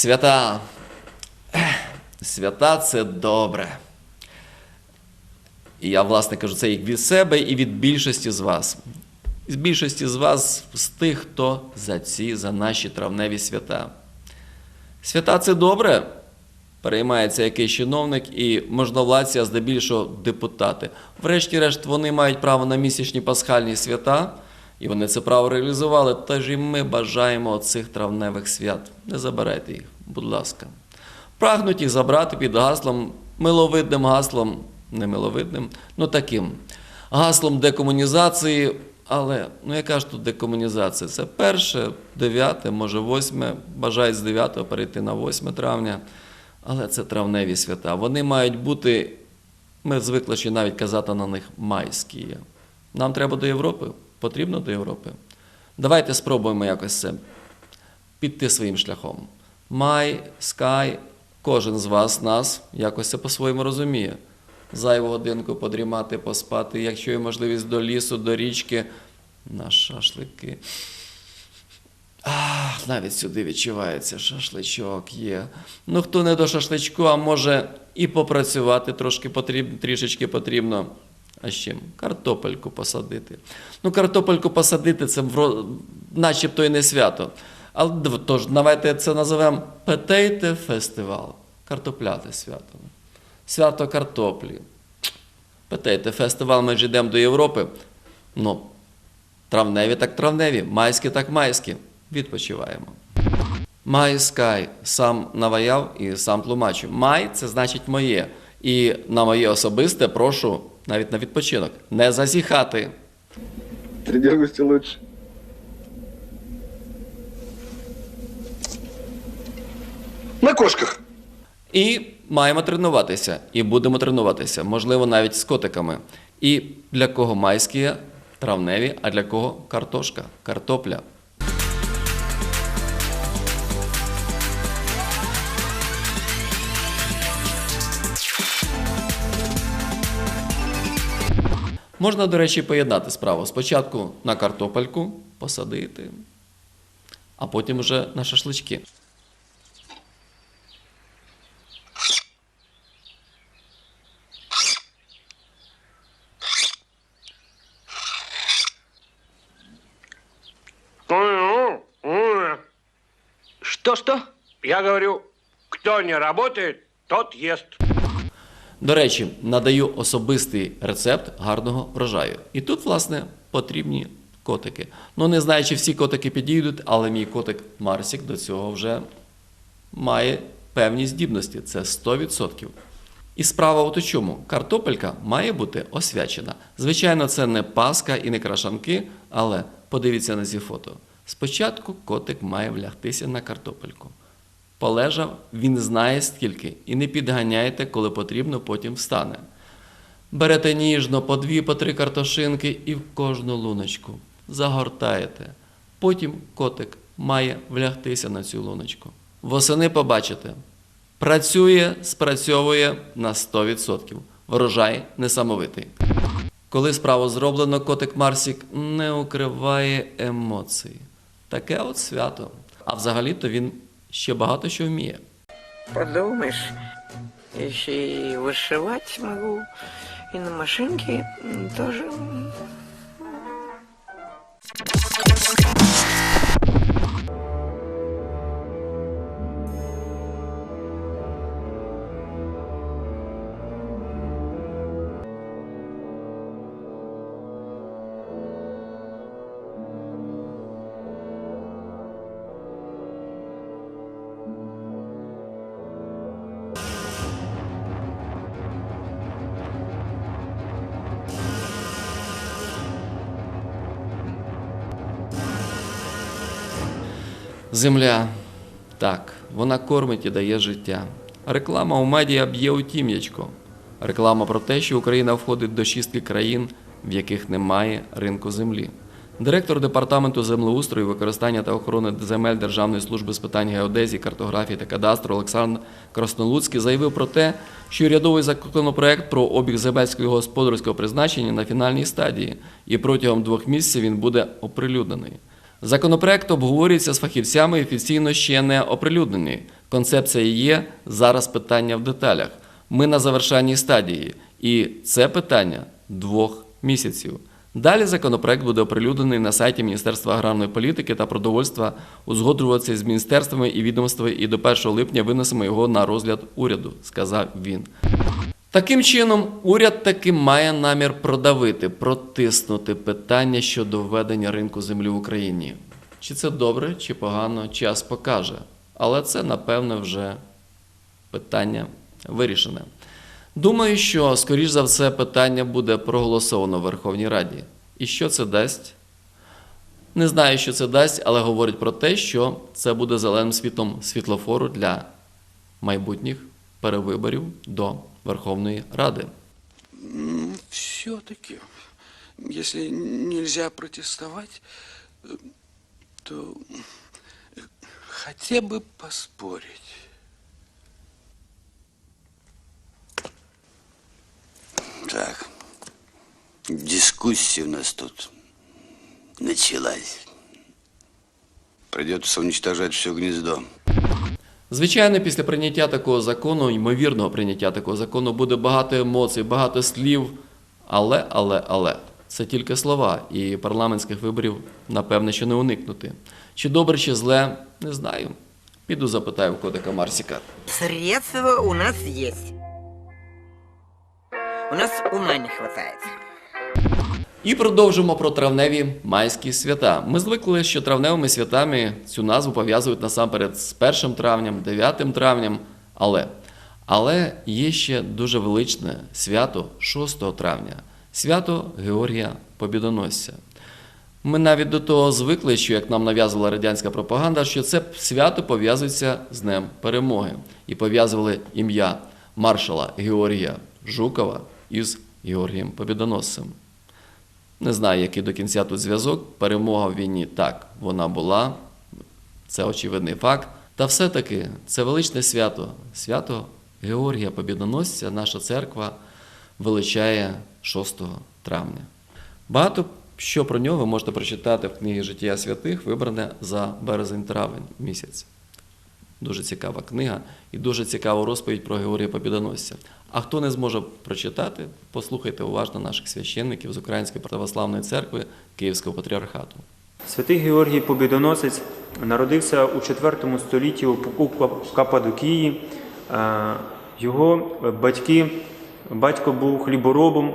Свята. Свята це добре. І я, власне, кажу це і від себе, і від більшості з вас. З більшості з вас, з тих, хто за ці, за наші травневі свята. Свята це добре. Переймається якийсь чиновник і можновладці, а здебільшого депутати. Врешті-решт, вони мають право на місячні пасхальні свята, і вони це право реалізували. Тож і ми бажаємо цих травневих свят. Не забирайте їх, будь ласка. Прагнуть їх забрати під гаслом, миловидним гаслом, не миловидним, ну таким гаслом декомунізації. Але ну яка ж тут декомунізація? Це перше, дев'яте, може восьме. Бажають з 9 перейти на 8 травня. Але це травневі свята. Вони мають бути, ми звикли ще навіть казати на них майські. Нам треба до Європи, потрібно до Європи. Давайте спробуємо якось це піти своїм шляхом. Май, скай, кожен з вас нас якось це по-своєму розуміє. Зайву годинку подрімати, поспати, якщо є можливість до лісу, до річки, на шашлики. Ах, навіть сюди відчувається шашличок є. Ну, хто не до шашличку, а може і попрацювати трошки потрібно, трішечки потрібно. А з чим? Картопельку посадити. Ну, картопельку посадити це начебто і не свято. Але тож давайте це називемо Петейте фестивал. Картопляте свято. Свято картоплі. Петейте фестивал, ми ж йдемо до Європи. Ну, Травневі так травневі, майські так майські. Відпочиваємо. Май скай сам наваяв і сам тлумачу. Май це значить моє. І на моє особисте прошу навіть на відпочинок не зазіхати. Тренируйся лучше. На кошках. І маємо тренуватися. І будемо тренуватися, можливо, навіть з котиками. І для кого майські травневі, а для кого картошка, картопля. Можна, до речі, поєднати справу. Спочатку на картопельку посадити, а потім вже на шашлички. Что-что? Я говорю, кто не работает, тот ест. До речі, надаю особистий рецепт гарного врожаю. І тут, власне, потрібні котики. Ну, не знаю, чи всі котики підійдуть, але мій котик Марсік до цього вже має певні здібності. Це 100%. І справа от у чому? Картопелька має бути освячена. Звичайно, це не паска і не крашанки, але подивіться на ці фото. Спочатку котик має влягтися на картопельку. Полежав, він знає скільки, і не підганяйте, коли потрібно, потім встане. Берете ніжно по дві, по три картошинки і в кожну луночку. Загортаєте. Потім котик має влягтися на цю луночку. Восени побачите. Працює, спрацьовує на 100%. Врожай несамовитий. Коли справу зроблено, котик Марсік не укриває емоцій. Таке от свято. А взагалі-то він ще багато що вміє. Подумаєш, я ще й вишивати можу, і на машинке м, Земля. Так, вона кормить і дає життя. Реклама у медіа б'є у тім'ячко. Реклама про те, що Україна входить до шістки країн, в яких немає ринку землі. Директор департаменту землеустрою, використання та охорони земель Державної служби з питань геодезії, картографії та кадастру Олександр Краснолуцький заявив про те, що урядовий законопроект про обіг земельського господарського призначення на фінальній стадії, і протягом двох місяців він буде оприлюднений. Законопроект обговорюється з фахівцями і офіційно ще не оприлюднений. Концепція є зараз питання в деталях. Ми на завершальній стадії, і це питання двох місяців. Далі законопроект буде оприлюднений на сайті Міністерства аграрної політики та продовольства, узгоджуватися з міністерствами і відомствами, і до 1 липня винесемо його на розгляд уряду, сказав він. Таким чином, уряд таки має намір продавити, протиснути питання щодо введення ринку землі в Україні. Чи це добре, чи погано, час покаже. Але це, напевне, вже питання вирішене. Думаю, що, скоріш за все, питання буде проголосовано в Верховній Раді. І що це дасть? Не знаю, що це дасть, але говорить про те, що це буде зеленим світом світлофору для майбутніх перевиборів до Верховної Ради. Все-таки, если нельзя протестовать, то хотя бы поспорить. Так, дискуссия у нас тут началась. Придется уничтожать все гнездо. Звичайно, після прийняття такого закону, ймовірного прийняття такого закону, буде багато емоцій, багато слів. Але, але, але це тільки слова, і парламентських виборів, напевне, що не уникнути. Чи добре, чи зле, не знаю. Піду запитаю в Кодика Марсіка. Средства у нас есть. У нас ума не хватает. І продовжимо про травневі майські свята. Ми звикли, що травневими святами цю назву пов'язують насамперед з 1 травням, 9 травням. Але, але є ще дуже величне свято 6 травня свято Георгія Побідоносця. Ми навіть до того звикли, що як нам нав'язувала радянська пропаганда, що це свято пов'язується з Днем Перемоги і пов'язували ім'я маршала Георгія Жукова із Георгієм Побідоносцем. Не знаю, який до кінця тут зв'язок. Перемога в війні так, вона була, це очевидний факт. Та все-таки це величне свято, свято Георгія Побідоносця, наша церква величає 6 травня. Багато що про нього ви можете прочитати в книгі Життя святих, вибране за березень-травень місяць. Дуже цікава книга і дуже цікава розповідь про Георгія Побідоносця. А хто не зможе прочитати, послухайте уважно наших священників з Української православної церкви Київського патріархату. Святий Георгій Побідоносець народився у IV столітті у Каппадокії. Е, Його батьки, батько був хліборобом,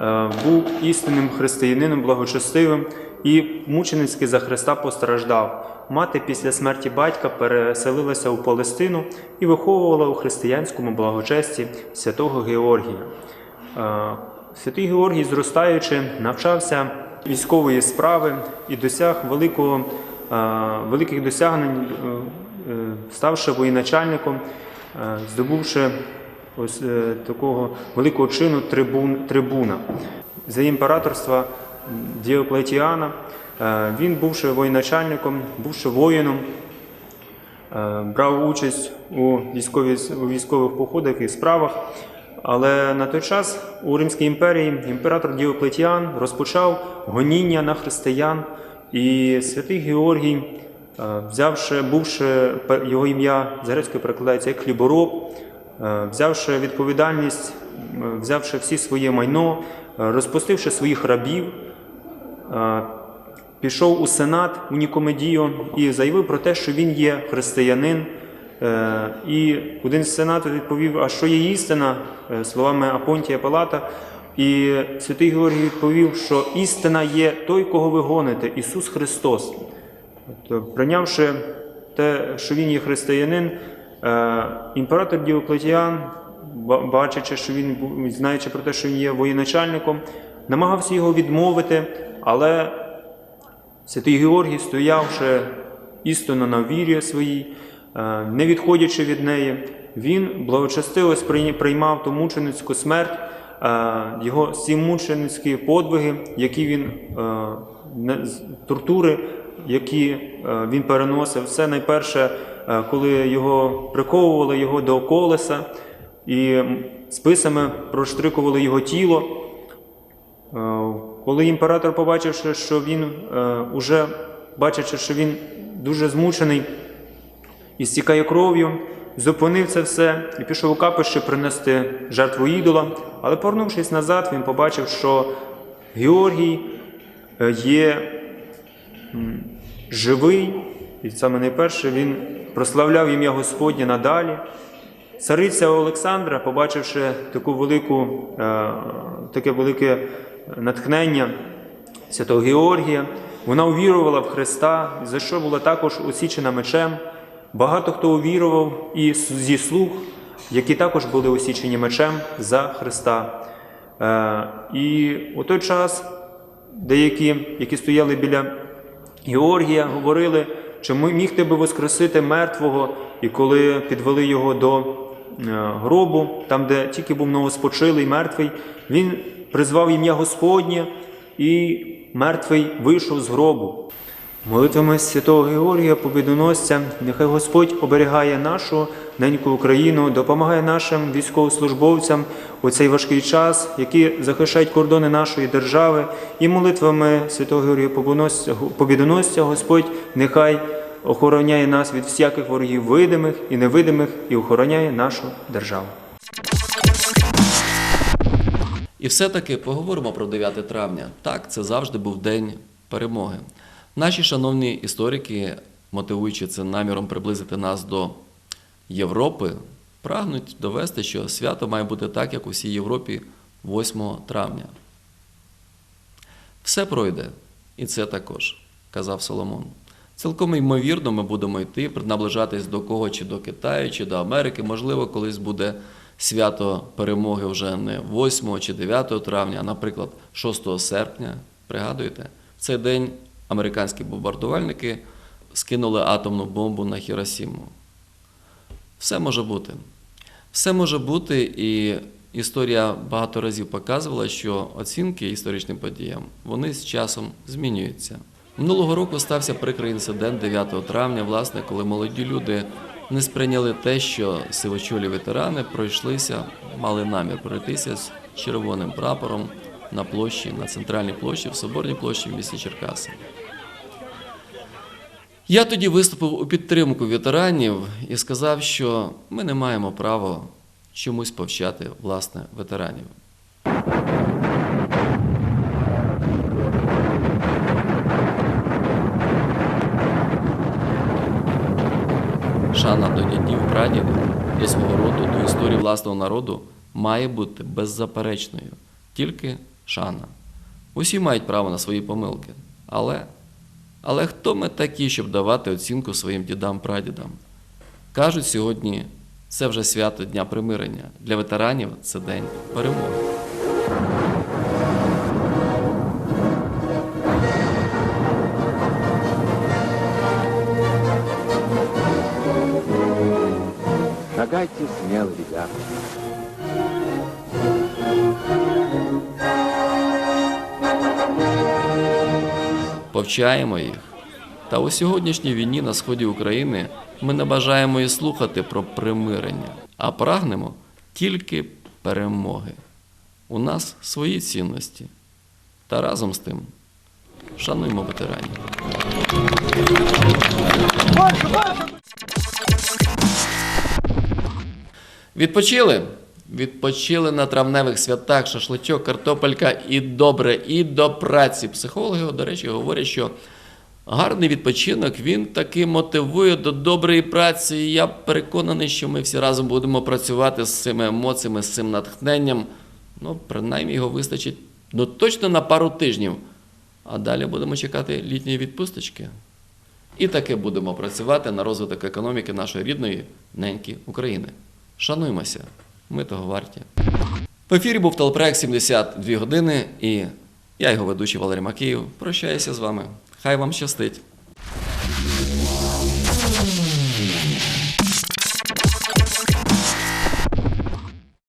е, був істинним християнином, благочестивим і мученицьки за Христа постраждав. Мати після смерті батька переселилася у Палестину і виховувала у християнському благочесті святого Георгія. Е, Святий Георгій, зростаючи, навчався військової справи і досяг великого, е, великих досягнень, е, ставши воєначальником, здобувши ось такого великого чину трибун, трибуна. За імператорства Діоклетіана е, він, бувши воєначальником, бувши воїном, Е, брав участь у, військові, у військових походах і справах. Але на той час у Римській імперії імператор Діоклетіан розпочав гоніння на християн, і святий Георгій, е, взявши, бувши його ім'я з грецької перекладається як хлібороб, взявши відповідальність, взявши всі своє майно, розпустивши своїх рабів, пішов у сенат у Нікомедію і заявив про те, що він є християнин. Е, І один з сенату відповів: А що є істина? Е, словами Апонтія Палата. І святий Георгій відповів, що істина є той, кого ви гоните, Ісус Христос. Тобто, прийнявши те, що він є християнин, е, імператор Діоклетіан, бачачи, що він знаючи про те, що він є воєначальником, намагався його відмовити, але Святий Георгій, стоявши істинно на вірі своїй, е, не відходячи від неї, він благочестиво сприйня- приймав ту мученицьку смерть, е, його всі мученицькі подвиги, які він е, тортури, які він переносив. Все найперше, коли його приковували його до колеса і списами проштрикували його тіло. Коли імператор, побачивши, що він е, уже бачачи, що він дуже змучений і стікає кров'ю, зупинив це все і пішов у капище принести жертву ідола. Але повернувшись назад, він побачив, що Георгій е, є живий, і саме найперше він прославляв ім'я Господнє надалі. Цариця Олександра, побачивши таку велику, е, таке велике натхнення святого Георгія, вона увірувала в Христа, за що була також осічена мечем. Багато хто увірував і зі слуг, які також були осічені мечем за Христа. Е, І у той час деякі, які стояли біля Георгія, говорили, чи міг ти би воскресити мертвого, і коли підвели його до е, гробу, там, де тільки був новоспочилий мертвий, він призвав ім'я Господнє, і мертвий вийшов з гробу. Молитвами святого Георгія Побідоносця, нехай Господь оберігає нашу неньку Україну, допомагає нашим військовослужбовцям у цей важкий час, які захищають кордони нашої держави, і молитвами святого Георгія Побідоносця, Господь нехай охороняє нас від всяких ворогів видимих і невидимих, і охороняє нашу державу. І все-таки поговоримо про 9 травня. Так, це завжди був день перемоги. Наші шановні історики, мотивуючи це наміром приблизити нас до Європи, прагнуть довести, що свято має бути так, як у всій Європі 8 травня. Все пройде, і це також, казав Соломон. Цілком ймовірно, ми будемо йти, наближатись до кого, чи до Китаю, чи до Америки. Можливо, колись буде свято перемоги вже не 8 чи 9 травня, а, наприклад, 6 серпня. Пригадуєте? В цей день американські бомбардувальники скинули атомну бомбу на Хіросіму. Все може бути. Все може бути, і історія багато разів показувала, що оцінки історичним подіям вони з часом змінюються. Минулого року стався прикрий інцидент 9 травня, власне, коли молоді люди не сприйняли те, що сивочолі ветерани пройшлися, мали намір пройтися з червоним прапором на площі, на центральній площі, в Соборній площі в місті Черкаси. Я тоді виступив у підтримку ветеранів і сказав, що ми не маємо права чомусь повчати власне ветеранів. Шана до дідів, прадідів, до свого роду, до історії власного народу має бути беззаперечною. Тільки шана. Усі мають право на свої помилки. Але, але хто ми такі, щоб давати оцінку своїм дідам-прадідам? Кажуть сьогодні, це вже свято Дня примирення. Для ветеранів це день перемоги. Шагайте смело, ребята. повчаємо їх. Та у сьогоднішній війні на сході України ми не бажаємо і слухати про примирення, а прагнемо тільки перемоги. У нас свої цінності. Та разом з тим шануємо ветеранів. Відпочили? Відпочили на травневих святах, шашличок, картопелька і добре, і до праці. Психологи, до речі, говорять, що гарний відпочинок він таки мотивує до доброї праці. І я переконаний, що ми всі разом будемо працювати з цими емоціями, з цим натхненням. Ну, принаймні його вистачить ну, точно на пару тижнів. А далі будемо чекати літньої відпусточки. І таки будемо працювати на розвиток економіки нашої рідної неньки України. Шануймося, ми того варті. В ефірі був телепроект 72 години, і я його ведучий Валерій Макіїв. Прощаюся з вами. Хай вам щастить!